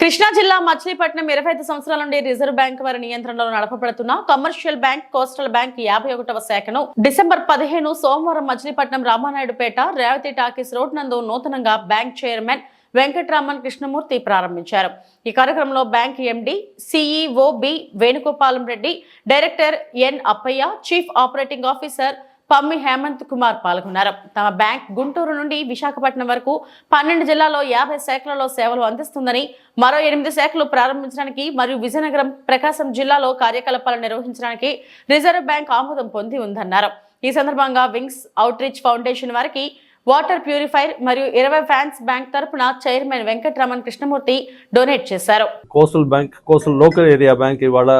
కృష్ణా జిల్లా మచిలీపట్నం ఇరవై ఐదు సంవత్సరాల నుండి రిజర్వ్ బ్యాంక్ వారి నియంత్రణలో నడపబడుతున్న కమర్షియల్ బ్యాంక్ కోస్టల్ బ్యాంక్ యాభై ఒకటవ శాఖను డిసెంబర్ పదిహేను సోమవారం మచిలీపట్నం రామానాయుడుపేట రేవతి టాకీస్ రోడ్ నందు నూతనంగా బ్యాంక్ చైర్మన్ వెంకట్రామన్ కృష్ణమూర్తి ప్రారంభించారు. ఈ కార్యక్రమంలో bank MD CEO B Venugopalam Reddy director N Appaiah chief operating officer Pammi Hemanth Kumar పాల్గొన్నారు. తమ బ్యాంక్ గుంటూరు నుండి విశాఖపట్నం వరకు పన్నెండు జిల్లాలో యాభై శాఖలలో సేవలు అందిస్తుందని మరో ఎనిమిది శాఖలు ప్రారంభించడానికి మరియు విజయనగరం ప్రకాశం జిల్లాలో కార్యకలాపాలు నిర్వహించడానికి రిజర్వ్ బ్యాంక్ ఆమోదం పొంది ఉందన్నారు. ఈ సందర్భంగా వింగ్స్ అవుట్రీచ్ ఫౌండేషన్ వారికి వాటర్ ప్యూరిఫైర్ మరియు ఇరవై ఫ్యాన్స్ బ్యాంక్ తరపున చైర్మన్ వెంకటరమణ్ కృష్ణమూర్తి డొనేట్ చేశారు. Coastal bank coastal local area bank ఇవాళ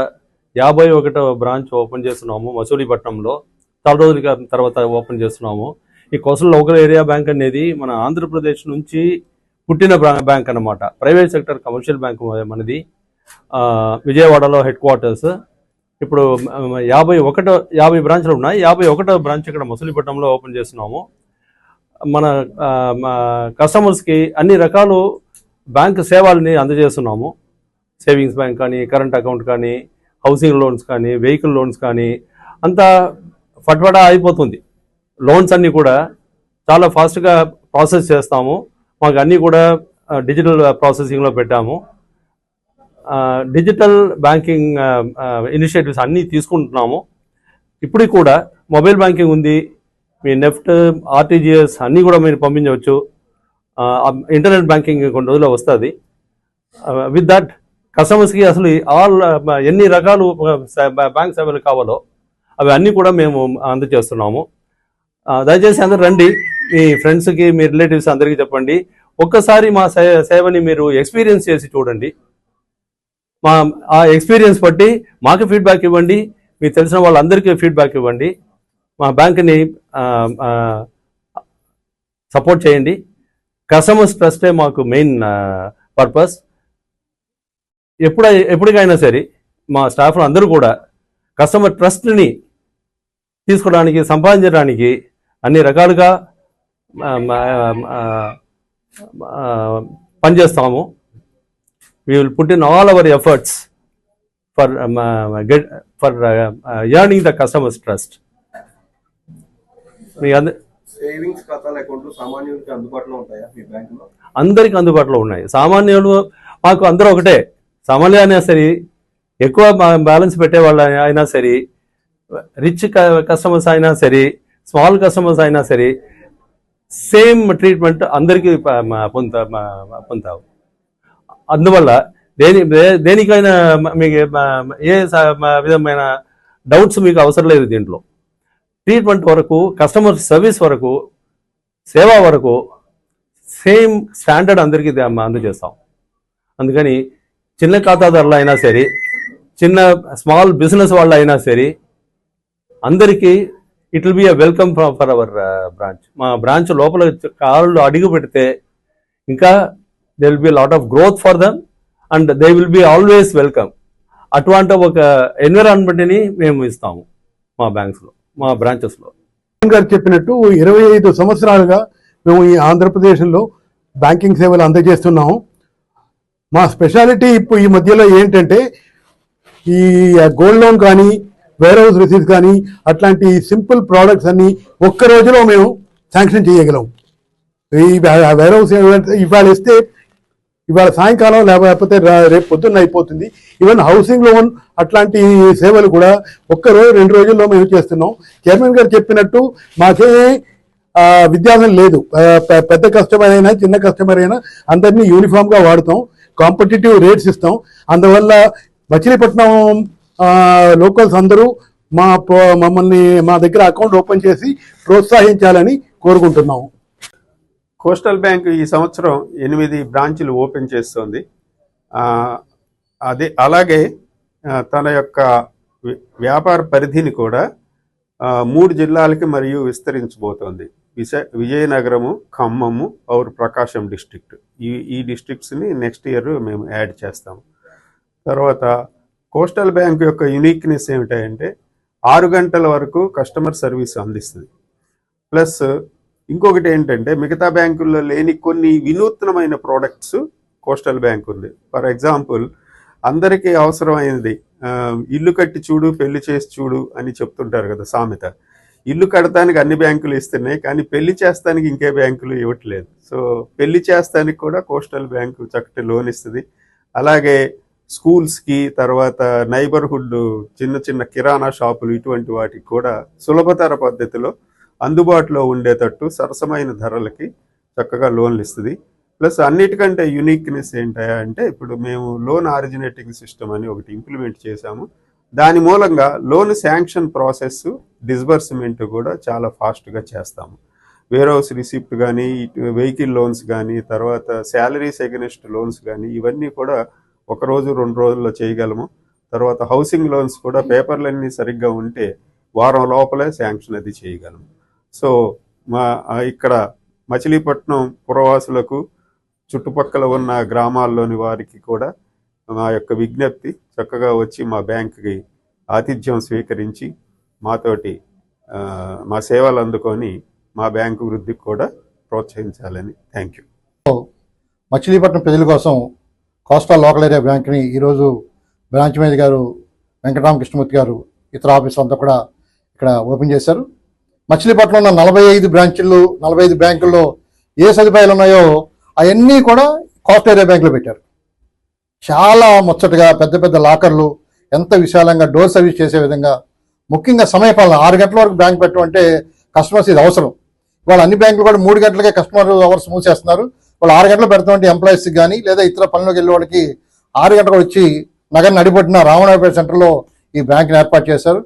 యాభై ఒకటవ బ్రాంచ్ ఓపెన్ చేస్తున్నాము మసూలిపట్నంలో. చాలా రోజుల తర్వాత ఓపెన్ చేస్తున్నాము. ఈ కోస్టల్ లోకల్ ఏరియా బ్యాంక్ అనేది మన ఆంధ్రప్రదేశ్ నుంచి పుట్టిన బ్యాంక్ అన్నమాట. ప్రైవేట్ సెక్టర్ కమర్షియల్ బ్యాంక్ మనది. విజయవాడలో హెడ్ క్వార్టర్స్. ఇప్పుడు యాభై ఒకటో యాభై బ్రాంచ్లు ఉన్నాయి. యాభై ఒకటో బ్రాంచ్ ఇక్కడ మసూలిపట్నంలో ఓపెన్ చేస్తున్నాము. మన కస్టమర్స్కి అన్ని రకాలు బ్యాంక్ సేవల్ని అందజేస్తున్నాము. సేవింగ్స్ బ్యాంక్ కానీ కరెంట్ అకౌంట్ కానీ హౌసింగ్ లోన్స్ కానీ వెహికల్ లోన్స్ కానీ అంతా ఫట్ఫడా అయిపోతుంది లోన్స్ అన్నీ కూడా చాలా ఫాస్ట్గా ప్రాసెస్ చేస్తాము. మాకు అన్నీ కూడా డిజిటల్ ప్రాసెసింగ్లో పెట్టాము. డిజిటల్ బ్యాంకింగ్ ఇనిషియేటివ్స్ అన్నీ తీసుకుంటున్నాము. ఇప్పటికి కూడా మొబైల్ బ్యాంకింగ్ ఉంది. మీ నెఫ్ట్ ఆర్టీజీఎస్ అన్నీ కూడా మీరు పంపించవచ్చు. ఇంటర్నెట్ బ్యాంకింగ్ కొన్ని రోజుల్లో వస్తుంది. విత్ దట్ కస్టమర్స్కి అసలు ఆల్ ఎన్ని రకాలు బ్యాంక్ సేవలు కావాలో అవి అన్నీ కూడా మేము అందజేస్తున్నాము. దయచేసి అందరు రండి. మీ ఫ్రెండ్స్కి మీ రిలేటివ్స్ అందరికీ చెప్పండి. ఒక్కసారి మా సేవని మీరు ఎక్స్పీరియన్స్ చేసి చూడండి. మా ఆ ఎక్స్పీరియన్స్ బట్టి మాకు ఫీడ్బ్యాక్ ఇవ్వండి. మీకు తెలిసిన వాళ్ళందరికీ ఫీడ్బ్యాక్ ఇవ్వండి. మా బ్యాంక్ని సపోర్ట్ చేయండి. కస్టమర్స్ ట్రస్టే మాకు మెయిన్ పర్పస్ ఎప్పుడ ఎప్పటికైనా సరే మా స్టాఫ్లు అందరూ కూడా కస్టమర్ ట్రస్ట్ని తీసుకోవడానికి సంపాదించడానికి అన్ని రకాలుగా పనిచేస్తాము. We will put in all our efforts for get for earning the customers trust మీ అందరి సేవింగ్స్ ఖాతాల అకౌంట్లు సామాన్యులకి అందుబాటులో ఉంటాయా మీ బ్యాంకులో? అందరికి అందుబాటులో ఉన్నాయి. సామాన్యులు మాకు అందరూ ఒకటే. సామాన్య అయినా సరే ఎక్కువ బ్యాలెన్స్ పెట్టే వాళ్ళు అయినా సరే రిచ్ కస్టమర్స్ అయినా సరే స్మాల్ కస్టమర్స్ అయినా సరే సేమ్ ట్రీట్మెంట్ అందరికీ పొంద పొందావు అందువల్ల దేని దేనికైనా మీకు ఏ విధమైన డౌట్స్ మీకు అవసరం లేదు దీంట్లో. ట్రీట్మెంట్ వరకు కస్టమర్ సర్వీస్ వరకు సేవ వరకు సేమ్ స్టాండర్డ్ అందరికీ అందజేస్తాం. అందుకని చిన్న ఖాతాదారులు అయినా సరే చిన్న స్మాల్ బిజినెస్ వాళ్ళు అయినా సరే అందరికీ it will be a welcome for our branch మా బ్రాంచ్ లోపల కాళ్ళు అడుగు పెడితే ఇంకా they will be lot of growth for them and they will be always welcome అటువంటి ఒక ఎన్విరాన్మెంట్ని మేము ఇస్తాము మా బ్యాంక్స్లో మా బ్రాంచెస్లో గారు చెప్పినట్టు ఇరవై ఐదు సంవత్సరాలుగా మేము ఈ ఆంధ్రప్రదేశ్లో బ్యాంకింగ్ సేవలు అందజేస్తున్నాము. మా స్పెషాలిటీ ఇప్పుడు ఈ మధ్యలో ఏంటంటే ఈ గోల్డ్ లోన్ కానీ వేర్ హౌస్ రిసీట్స్ కానీ అట్లాంటి సింపుల్ ప్రోడక్ట్స్ అన్ని ఒక్క రోజులో మేము శాంక్షన్ చేయగలం. ఈ వేర్ హౌస్ ఇవాళ ఇస్తే ఇవాళ సాయంకాలం లేకపోతే రేపు పొద్దున్న అయిపోతుంది. ఈవెన్ హౌసింగ్ లోన్ అట్లాంటి సేవలు కూడా ఒక్క రోజు రెండు రోజుల్లో మేము చేస్తున్నాం. చైర్మన్ గారు చెప్పినట్టు మాకే విద్యాసం వ్యత్యాసం లేదు. పెద్ద కస్టమర్ అయినా చిన్న కస్టమర్ అయినా అందరినీ యూనిఫామ్గా వాడతాం వాడుతాం. కాంపిటేటివ్ రేట్స్ ఇస్తాం. అందువల్ల మచిలీపట్నం లోకల్స్ అందరూ మా మమ్మల్ని మా దగ్గర అకౌంట్ ఓపెన్ చేసి ప్రోత్సహించాలని కోరుకుంటున్నాము. కోస్టల్ బ్యాంక్ ఈ సంవత్సరం ఎనిమిది బ్రాంచులు ఓపెన్ చేస్తుంది. అదే అలాగే తన యొక్క వ్యాపార పరిధిని కూడా మూడు జిల్లాలకి మరియు విస్తరించబోతోంది. విశ విజయనగరము ఖమ్మము ఔర్ ప్రకాశం డిస్ట్రిక్ట్ ఈ ఈ డిస్ట్రిక్ట్స్ని నెక్స్ట్ ఇయర్ మేము యాడ్ చేస్తాము. తర్వాత కోస్టల్ బ్యాంక్ యొక్క యునిక్నెస్ ఏమిటంటే ఆరు గంటల వరకు కస్టమర్ సర్వీస్ అందిస్తుంది. ప్లస్ ఇంకొకటి ఏంటంటే మిగతా బ్యాంకుల్లో లేని కొన్ని వినూత్నమైన ప్రోడక్ట్స్ కోస్టల్ బ్యాంక్ ఉంది. ఫర్ ఎగ్జాంపుల్ అందరికీ అవసరమైనది ఇల్లు కట్టి చూడు పెళ్ళి చేసి చూడు అని చెప్తుంటారు కదా సామెత. ఇల్లు కడటానికి అన్ని బ్యాంకులు ఇస్తున్నాయి కానీ పెళ్ళి చేస్తానికి ఇంకే బ్యాంకులు ఇవ్వట్లేదు. సో పెళ్ళి చేస్తానికి కూడా కోస్టల్ బ్యాంకు చక్కటి లోన్ ఇస్తుంది. అలాగే స్కూల్స్కి తర్వాత నైబర్హుడ్ చిన్న చిన్న కిరాణా షాపులు ఇటువంటి వాటికి కూడా సులభతర పద్ధతిలో అందుబాటులో ఉండేటట్టు సరసమైన ధరలకి చక్కగా లోన్లు ఇస్తుంది ప్లస్ అన్నిటికంటే యునిక్నెస్ ఏంటా అంటే ఇప్పుడు మేము లోన్ ఆరిజినేటింగ్ సిస్టమ్ అని ఒకటి ఇంప్లిమెంట్ చేశాము. దాని మూలంగా లోన్ శాంక్షన్ ప్రాసెస్ డిస్బర్స్మెంట్ కూడా చాలా ఫాస్ట్గా చేస్తాము. వేర్ హౌస్ రిసిప్ట్ కానీ వెహికల్ లోన్స్ కానీ తర్వాత శాలరీస్ ఎగనెస్ట్ లోన్స్ కానీ ఇవన్నీ కూడా ఒక రోజు రెండు రోజుల్లో చేయగలము. తర్వాత హౌసింగ్ లోన్స్ కూడా పేపర్లన్నీ సరిగ్గా ఉంటే వారం లోపలే శాంక్షన్ అది చేయగలము. సో మా ఇక్కడ మచిలీపట్నం పురవాసులకు చుట్టుపక్కల ఉన్న గ్రామాల్లోని వారికి కూడా మా యొక్క విజ్ఞప్తి చక్కగా వచ్చి మా బ్యాంక్కి ఆతిథ్యం స్వీకరించి మాతోటి మా సేవలు అందుకొని మా బ్యాంకు వృద్ధికి కూడా ప్రోత్సహించాలని. థ్యాంక్ యూ మచిలీపట్నం ప్రజల కోసం కోస్టల్ లోకల్ ఏరియా బ్యాంక్ని ఈరోజు బ్రాంచ్ మేనేజర్ గారు వెంకటరామ కృష్ణమూర్తి గారు ఇతర ఆఫీసులు అంతా కూడా ఇక్కడ ఓపెన్ చేశారు. మచిలీపట్నం ఉన్న నలభై ఐదు బ్రాంచీలు నలభై ఐదు బ్యాంకుల్లో ఏ సదుపాయాలు ఉన్నాయో అవన్నీ కూడా కోస్ట్ ఏరియా బ్యాంకులో పెట్టారు. చాలా ముచ్చటగా పెద్ద పెద్ద లాకర్లు ఎంత విశాలంగా డోర్ సర్వీస్ చేసే విధంగా ముఖ్యంగా సమయపాలన ఆరు గంటల వరకు బ్యాంక్ పెట్టడం అంటే కస్టమర్స్ ఇది అవసరం. ఇవాళ అన్ని బ్యాంకులు కూడా మూడు గంటలకే కస్టమర్ అవర్స్ మూసేస్తున్నారు. వాళ్ళు ఆరు గంటలు పెడుతున్న ఎంప్లాయీస్కి కానీ లేదా ఇతర పనులకు వెళ్ళే వాళ్ళకి ఆరు గంటలకు వచ్చి నగర్ నడిపట్టిన రామనాయపేట సెంటర్లో ఈ బ్యాంక్ని ఏర్పాటు చేశారు.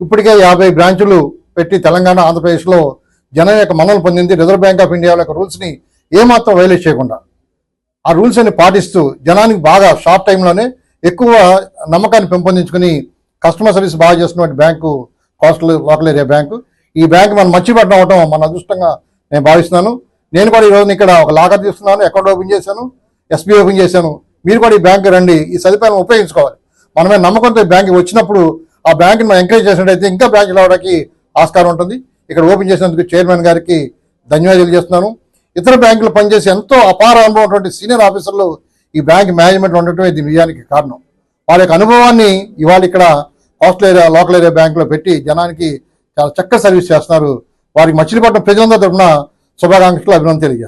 ఇప్పటికే యాభై బ్రాంచులు పెట్టి తెలంగాణ ఆంధ్రప్రదేశ్లో జనం యొక్క మనలు పొందింది. రిజర్వ్ బ్యాంక్ ఆఫ్ ఇండియా యొక్క రూల్స్ని ఏమాత్రం వైలేట్ చేయకుండా ఆ రూల్స్ అని పాటిస్తూ జనానికి బాగా షార్ట్ టైంలోనే ఎక్కువ నమ్మకాన్ని పెంపొందించుకుని కస్టమర్ సర్వీస్ బాగా చేస్తున్నటువంటి bank coastal local area bank. ఈ బ్యాంక్ మనం మర్చిపెట్టడం అవటం మన అదృష్టంగా నేను భావిస్తున్నాను. నేను కూడా ఈ ఇక్కడ ఒక లాకర్ తీసుకున్నాను అకౌంట్ ఓపెన్ చేశాను ఎస్బీఐ ఓపెన్ చేశాను. మీరు కూడా ఈ బ్యాంకు రండి ఈ సదుపాయాలను ఉపయోగించుకోవాలి. మనమే నమ్మకంతో బ్యాంక్ వచ్చినప్పుడు ఆ బ్యాంక్ని మనం ఎంకరేజ్ చేసినట్టయితే ఇంకా బ్యాంక్ రావడానికి ఆస్కారం ఉంటుంది. ఇక్కడ ఓపెన్ చేసినందుకు చైర్మన్ గారికి ధన్యవాదాలు చేస్తున్నాను. ఇతర బ్యాంకులు పనిచేసి ఎంతో అపార అనుభవం ఉన్నటువంటి సీనియర్ ఆఫీసర్లు ఈ బ్యాంక్ మేనేజ్మెంట్ ఉండటమే దీని విజయానికి కారణం. వారి యొక్క అనుభవాన్ని ఇవాళ ఇక్కడ కోస్టల్ ఏరియా లోకల్ ఏరియా బ్యాంకులో పెట్టి జనానికి చాలా చక్కగా సర్వీస్ చేస్తున్నారు. వారికి మచిలీపట్నం ప్రజలందరూ తరఫున శుభాకాంక్షలు అభినందన తెలియజేస్తాను